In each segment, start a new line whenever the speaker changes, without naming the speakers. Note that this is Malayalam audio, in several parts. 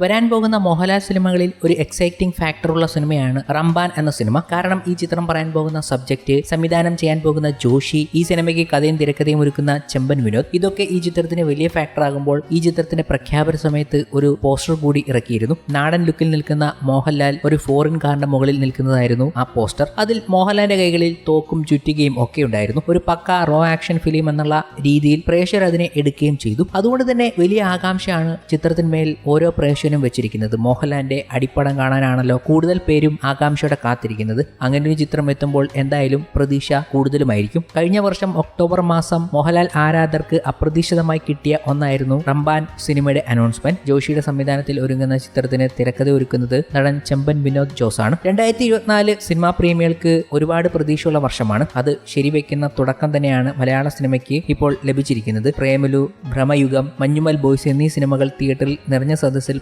വരാൻ പോകുന്ന മോഹൻലാൽ സിനിമകളിൽ ഒരു എക്സൈറ്റിംഗ് ഫാക്ടറുള്ള സിനിമയാണ് റംബാൻ എന്ന സിനിമ. കാരണം ഈ ചിത്രം പറയാൻ പോകുന്ന സബ്ജക്റ്റ് സംവിധാനം ചെയ്യാൻ പോകുന്ന ജോഷി ഈ സിനിമയ്ക്ക് കഥയും തിരക്കഥയും ഒരുക്കുന്ന ചെമ്പൻ വിനോദ്. ഇതൊക്കെ ഈ ചിത്രത്തിന് വലിയ ഫാക്ടർ ആകുമ്പോൾ ഈ ചിത്രത്തിന്റെ പ്രഖ്യാപന സമയത്ത് ഒരു പോസ്റ്റർ കൂടി ഇറക്കിയിരുന്നു. നാടൻ ലുക്കിൽ നിൽക്കുന്ന മോഹൻലാൽ ഒരു ഫോറിൻ കാറിന്റെ മുകളിൽ നിൽക്കുന്നതായിരുന്നു ആ പോസ്റ്റർ അതിൽ മോഹൻലാലിന്റെ കൈകളിൽ തോക്കും ചുറ്റുകയും ഒക്കെ ഉണ്ടായിരുന്നു. ഒരു പക്ക റോ ആക്ഷൻ ഫിലിം എന്നുള്ള രീതിയിൽ പ്രേക്ഷകർ അതിനെ എടുക്കുകയും ചെയ്തു. അതുകൊണ്ട് തന്നെ വലിയ ആകാംക്ഷയാണ് ചിത്രത്തിന്മേൽ ഓരോ പ്രേക്ഷകനും വെച്ചിരിക്കുന്നത്. മോഹൻലാലിന്റെ അടിപ്പടം കാണാനാണല്ലോ കൂടുതൽ പേരും ആകാംക്ഷയോടെ കാത്തിരിക്കുന്നത്. അങ്ങനെ ഒരു ചിത്രം എത്തുമ്പോൾ എന്തായാലും പ്രതീക്ഷ കൂടുതലുമായിരിക്കും. കഴിഞ്ഞ വർഷം ഒക്ടോബർ മാസം മോഹൻലാൽ ആരാധകർക്ക് അപ്രതീക്ഷിതമായി കിട്ടിയ ഒന്നായിരുന്നു റംബാൻ സിനിമയുടെ അനൗൺസ്മെന്റ്. ജോഷിയുടെ സംവിധാനത്തിൽ ഒരുങ്ങുന്ന ചിത്രത്തിന് തിരക്കഥ ഒരുക്കുന്നത് നടൻ ചെമ്പൻ വിനോദ് ജോസ് ആണ് രണ്ടായിരത്തി ഇരുപത്തിനാല് സിനിമാ പ്രേമികൾക്ക് ഒരുപാട് പ്രതീക്ഷയുള്ള വർഷമാണ്. അത് ശരിവെക്കുന്ന തുടക്കം തന്നെയാണ് മലയാള സിനിമയ്ക്ക് ഇപ്പോൾ ലഭിച്ചിരിക്കുന്നത്. പ്രേമലു ഭ്രമയുഗം മഞ്ഞുമൽ ബോയ്സ് എന്നീ സിനിമകൾ തിയേറ്ററിൽ നിറഞ്ഞ സദസ്സിൽ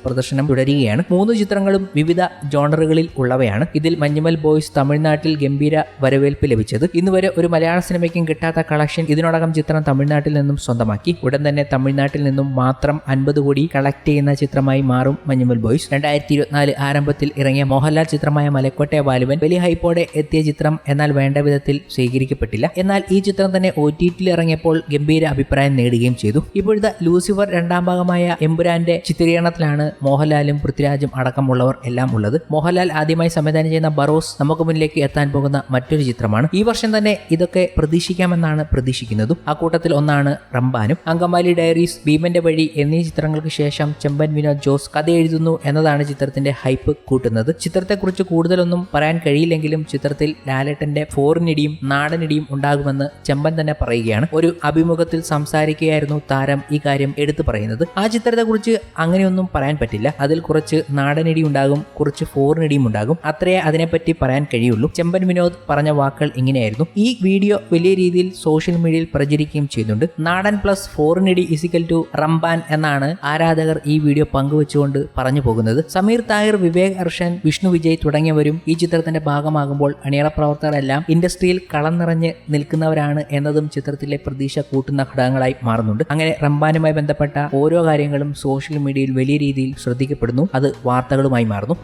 തുടരുകയാണ്. മൂന്ന് ചിത്രങ്ങളും വിവിധ ജോണറുകളിൽ ഉള്ളവയാണ്. ഇതിൽ മഞ്ഞുമൽ ബോയ്സ് തമിഴ്നാട്ടിൽ ഗംഭീര വരവേൽപ്പ് ലഭിച്ചത്. ഇന്നവരെ ഒരു മലയാള സിനിമയ്ക്കും കിട്ടാത്ത കളക്ഷൻ ഇതിനോടകം ചിത്രം തമിഴ്നാട്ടിൽ നിന്നും സ്വന്തമാക്കി. ഉടൻ തന്നെ തമിഴ്നാട്ടിൽ നിന്നും മാത്രം അൻപത് കോടി കളക്ട് ചെയ്യുന്ന ചിത്രമായി മാറും മഞ്ഞുമൽ ബോയ്സ്. രണ്ടായിരത്തി ഇരുപത്തിനാല് ആരംഭത്തിൽ ഇറങ്ങിയ മോഹൻലാൽ ചിത്രമായ മലക്കോട്ടെ ബാലുവൻ വലിയ ഹൈപ്പോടെ എത്തിയ ചിത്രം എന്നാൽ വേണ്ട വിധത്തിൽ സ്വീകരിക്കപ്പെട്ടില്ല. എന്നാൽ ഈ ചിത്രം തന്നെ ഒ ടി ടിയിൽ ഇറങ്ങിയപ്പോൾ ഗംഭീര അഭിപ്രായം നേടുകയും ചെയ്തു. ഇപ്പോഴത്തെ ലൂസിഫർ രണ്ടാം ഭാഗമായ എമ്പുരാന്റെ ചിത്രീകരണത്തിലാണ് മോഹൻലാലും പൃഥ്വിരാജും അടക്കമുള്ളവർ എല്ലാം ഉള്ളത്. മോഹൻലാൽ ആദ്യമായി സംവിധാനം ചെയ്യുന്ന ബറോസ് നമുക്ക് മുന്നിലേക്ക് എത്താൻ പോകുന്ന മറ്റൊരു ചിത്രമാണ്. ഈ വർഷം തന്നെ ഇതൊക്കെ പ്രതീക്ഷിക്കാമെന്നാണ് പ്രതീക്ഷിക്കുന്നതും. ആ കൂട്ടത്തിൽ ഒന്നാണ് റംബാനും. അങ്കമാലി ഡയറീസ് ഭീമന്റെ വഴി എന്നീ ചിത്രങ്ങൾക്ക് ശേഷം ചെമ്പൻ വിനോദ് ജോസ് കഥ എഴുതുന്നു എന്നതാണ് ചിത്രത്തിന്റെ ഹൈപ്പ് കൂട്ടുന്നത്. ചിത്രത്തെക്കുറിച്ച് കൂടുതലൊന്നും പറയാൻ കഴിയില്ലെങ്കിലും ചിത്രത്തിൽ ലാലേട്ടന്റെ ഫോറിനിടിയും നാടനിടിയും ഉണ്ടാകുമെന്ന് ചെമ്പൻ തന്നെ പറയുകയാണ്. ഒരു അഭിമുഖത്തിൽ സംസാരിക്കുകയായിരുന്നു താരം ഈ കാര്യം എടുത്തു പറയുന്നത്. ആ ചിത്രത്തെക്കുറിച്ച് അങ്ങനെയൊന്നും പറയാൻ പറ്റില്ല. അതിൽ കുറച്ച് നാടനടി ഉണ്ടാകും കുറച്ച് ഫോറിനടിയും ഉണ്ടാകും. അത്രയേ അതിനെപ്പറ്റി പറയാൻ കഴിയുള്ളൂ. ചെമ്പൻ വിനോദ് പറഞ്ഞ വാക്കുകൾ ഇങ്ങനെയായിരുന്നു. ഈ വീഡിയോ വലിയ രീതിയിൽ സോഷ്യൽ മീഡിയയിൽ പ്രചരിക്കുകയും ചെയ്യുന്നുണ്ട് നാടൻ പ്ലസ് ഫോറിനടി ഇസിക്കൽ ടു റംബാൻ എന്നാണ് ആരാധകർ ഈ വീഡിയോ പങ്കുവെച്ചുകൊണ്ട് പറഞ്ഞു പോകുന്നത്. സമീർ താഹിർ വിവേക് ഹർഷൻ വിഷ്ണു വിജയ് തുടങ്ങിയവരും ഈ ചിത്രത്തിന്റെ ഭാഗമാകുമ്പോൾ അണിയറ പ്രവർത്തകരെല്ലാം ഇൻഡസ്ട്രിയിൽ കളം നിറഞ്ഞ് നിൽക്കുന്നവരാണ് എന്നതും ചിത്രത്തിലെ പ്രതീക്ഷ കൂട്ടുന്ന ഘടകങ്ങളായി മാറുന്നുണ്ട്. അങ്ങനെ റംബാനുമായി ബന്ധപ്പെട്ട ഓരോ കാര്യങ്ങളും സോഷ്യൽ മീഡിയയിൽ വലിയ രീതിയിൽ ശ്രദ്ധിക്കപ്പെടുന്നു. അത് വാർത്തകളുമായി മാറുന്നു.